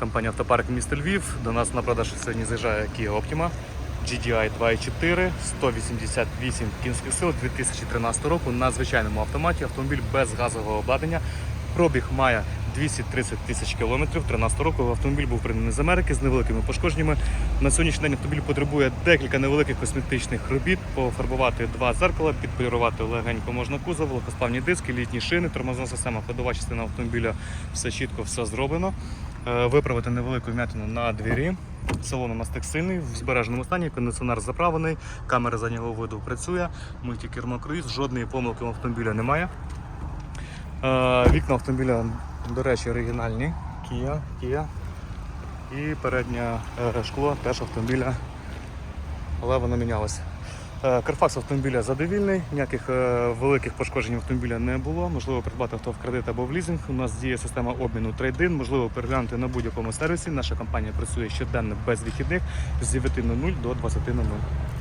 Компанія Автопарк місто Львів. До нас на продаж сьогодні заїжджає Kia Optima GDI 2.4, 188 кінських сил 2013 року на звичайному автоматі. Автомобіль без газового обладнання. Пробіг має 230 тисяч кілометрів. 13 року автомобіль був придбаний з Америки з невеликими пошкодженнями. На сьогоднішній день автомобіль потребує декілька невеликих косметичних робіт, пофарбувати два зеркала, підполірувати легенько можна кузов, легкосплавні диски, літні шини, тормозна система, ходова частина автомобіля, все чітко, все зроблено. Е, Виправити невелику вмятину на двері. Салон у нас текстильний, в збереженому стані, кондиціонер заправлений, камера заднього виду працює, мультикермо круїз, жодної помилки в автомобіля немає. Е, Вікна автомобіля, до речі, оригінальні. Kia, Kia. І переднє е, шкло теж автомобіля, але воно мінялося. Е, Карфакс автомобіля задовільний, ніяких е, великих пошкоджень автомобіля не було. Можливо придбати авто в кредит або в лізинг. У нас діє система обміну трейдин, можливо переглянути на будь-якому сервісі. Наша компанія працює щоденно без вихідних з 9.00 до 20.00.